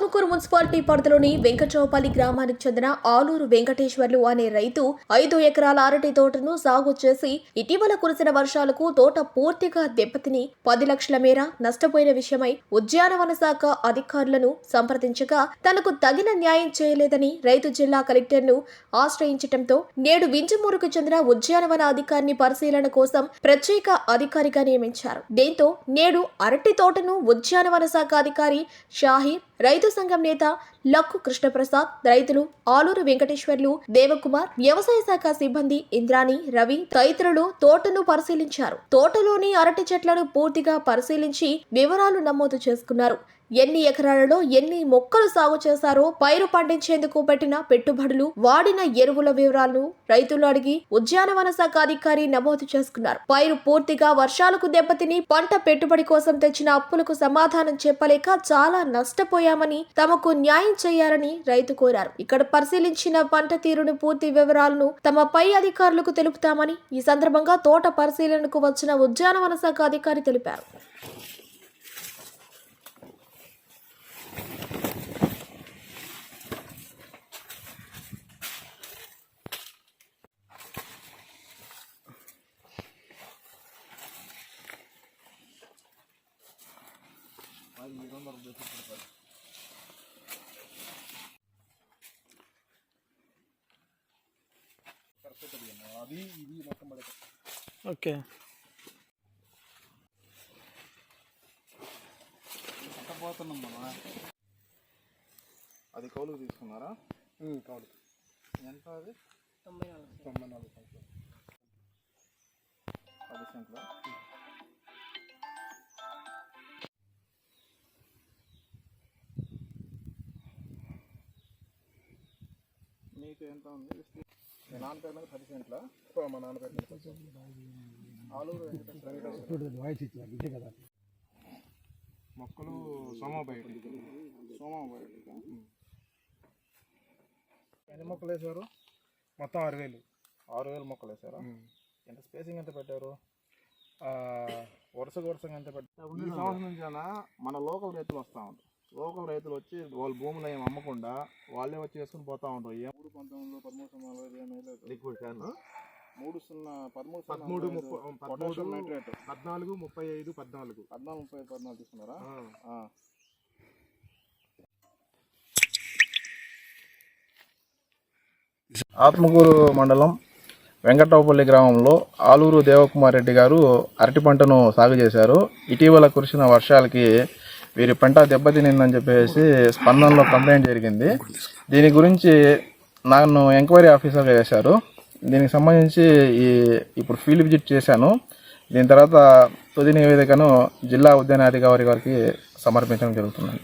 Atmakur municipality పరిధిలోని వెంకటరావుపల్లి గ్రామానికి చెందిన ఆలూరు వెంకటేశ్వర్లు అనే రైతు ఐదు ఎకరాల అరటి తోటను సాగు చేసి ఇటీవల కురిసిన వర్షాలకు తోట పూర్తిగా దెబ్బతిని పది లక్షల మేర నష్టపోయిన విషయమై ఉద్యానవన శాఖ అధికారులను సంప్రదించగా తనకు తగిన న్యాయం చేయలేదని రైతు జిల్లా కలెక్టర్ను ఆశ్రయించటంతో నేడు వింజమూరుకు చెందిన ఉద్యానవన అధికారిని పరిశీలన కోసం ప్రత్యేక అధికారిగా నియమించారు. దీంతో నేడు అరటి తోటను ఉద్యానవన శాఖ అధికారి షాహీర్ రైతు సంఘం నేత లక్కు కృష్ణప్రసాద్ రైతులు ఆలూరు వెంకటేశ్వర్లు దేవకుమార్ వ్యవసాయ శాఖ సిబ్బంది ఇంద్రాణి రవి తదితరులు తోటను పరిశీలించారు. తోటలోని అరటి చెట్లను పూర్తిగా పరిశీలించి వివరాలు నమోదు చేసుకున్నారు. ఎన్ని ఎకరాలలో ఎన్ని మొక్కలు సాగు చేశారో పైరు పండించేందుకు పెట్టిన పెట్టుబడులు వాడిన ఎరువుల వివరాలను రైతులు అడిగి ఉద్యానవన శాఖ అధికారి నమోదు చేసుకున్నారు. పైరు పూర్తిగా వర్షాలకు దెబ్బతిని పంట పెట్టుబడి కోసం తెచ్చిన అప్పులకు సమాధానం చెప్పలేక చాలా నష్టపోయామని తమకు న్యాయం చేయాలని రైతు కోరారు. ఇక్కడ పరిశీలించిన పంట తీరును పూర్తి వివరాలను తమ పై అధికారులకు తెలుపుతామని ఈ సందర్భంగా తోట పరిశీలనకు వచ్చిన ఉద్యానవన శాఖ అధికారి తెలిపారు. అది ఇది మొత్తం పడక ఓకే. పోతున్నాం మనం అది కౌలుకు తీసుకున్నారా? కౌలు. ఎంత అది? తొంభై నాలుగు. తొంభై నాలుగు పది సెంట్ల? మీకు ఎంత ఉంది? మీ నాన్న పేరు మీద పది సెంట్ల మా నాన్న పేరు మీద పది సెంట్ల. ఆలూరు వెంకటేశ్వర మొక్కలు సోమబయటి సోమబయటి ఎన్ని మొక్కలు వేశారు? మొత్తం ఆరు వేలు. ఆరు వేలు మొక్కలు వేశారా? ఎంత స్పేసింగ్ ఎంత పెట్టారు? వరుసగా వరుసగా ఎంత పెట్టారు? ఈ సంవత్సరం నుంచి మన లోకల్ రైతులు వస్తూ ఉంటారు. లోకల్ రైతులు వచ్చి వాళ్ళ భూములు ఏం అమ్మకుండా వాళ్ళే వచ్చి వేసుకుని పోతా ఉంటారు. ఏ మూడు పంతొమ్మిదిలో పదమూడు నలభై వేలు అవుతుంది. మూడు సున్నా పదమూడు పదమూడు పదమూడు నైట్రేట్ పద్నాలుగు ముప్పై ఐదు పద్నాలుగు. పద్నాలుగు ముప్పై ఐదు పద్నాలుగు తీసుకున్నారా? ఆ. ఆత్మకూరు మండలం వెంకటరావుపల్లి గ్రామంలో ఆలూరు దేవకుమార్ రెడ్డి గారు అరటి పంటను సాగు చేశారు ఇటీవల కురిసిన వర్షాలకి వీరి పంట దెబ్బతినిందని చెప్పేసి స్పందనలో కంప్లైంట్ జరిగింది. దీని గురించి నన్ను ఎంక్వైరీ ఆఫీసర్గా చేశారు దీనికి సంబంధించి ఈ ఇప్పుడు ఫీల్డ్ విజిట్ చేశాను. దీని తర్వాత తుది నివేదికను జిల్లా ఉద్యాన అధికారి గారికి సమర్పించడం జరుగుతుంది